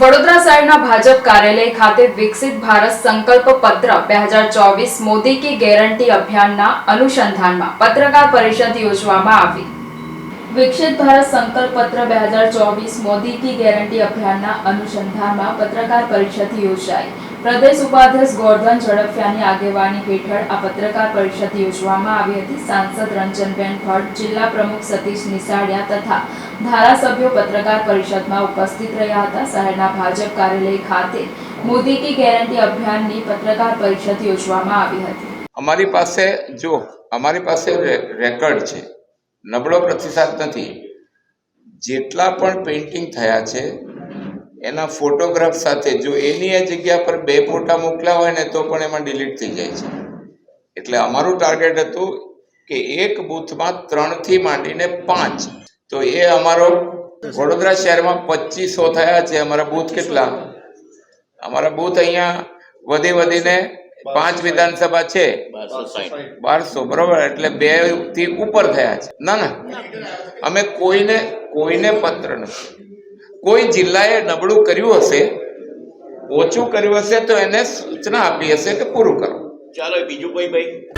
વડોદરા શહેરના ભાજપ કાર્યાલય ખાતે વિકસિત ભારત સંકલ્પ પત્ર બે મોદી કી ગેરંટી અભિયાનના અનુસંધાનમાં પત્રકાર પરિષદ યોજવામાં આવી. વિકસિત ભારત સંકલ્પ પત્ર બે મોદી કી ગેરંટી અભિયાનના અનુસંધાનમાં પત્રકાર પરિષદ યોજાઈ. પ્રદેશ ઉપાધ્યક્ષ ગોરધન ઝડફિયાની આગેવાની હેઠળ આ પત્રકાર પરિષદ યોજવામાં આવી હતી. સાંસદ રંજનબેન ભટ્ટ, જિલ્લા પ્રમુખ સતીશ નિસાડિયા તથા ધારાસભ્યો પત્રકાર પરિષદમાં ઉપસ્થિત રહ્યા હતા. શહેરના ભાજપ કાર્યાલય ખાતે મોદી કી ગેરંટી અભિયાનની પત્રકાર પરિષદ યોજવામાં આવી હતી. અમારી પાસે જો અમારી પાસે રેકર્ડ છે. નબળો પ્રતિસાદ નથી. જેટલા પણ પેઇન્ટિંગ થયા છે, એના ફોટોગ્રાફ સાથે જો એની એ જગ્યા પર બે ફોટા મોકલ્યા હોય ને તો પણ એમાં ડિલીટ થઈ જાય છે. એટલે અમારું ટાર્ગેટ હતું કે એક બૂથમાં ત્રણથી માંડીને પાંચ તો એ અમારો વડોદરા શહેરમાં પચીસો થયા છે. અમારા બૂથ કેટલા? અમારા બૂથ અહીંયા વધી વધીને પાંચ વિધાનસભા છે. બારસો બરોબર. એટલે બેથી ઉપર થયા છે. ના ના. અમે કોઈને કોઈને પત્ર નથી. કોઈ જિલ્લાએ નબળું કર્યું હશે ઓછું કર્યું હશે તો એને સૂચના આપી હશે કે પૂરું કરો. ચાલો બીજું કોઈ ભાઈ?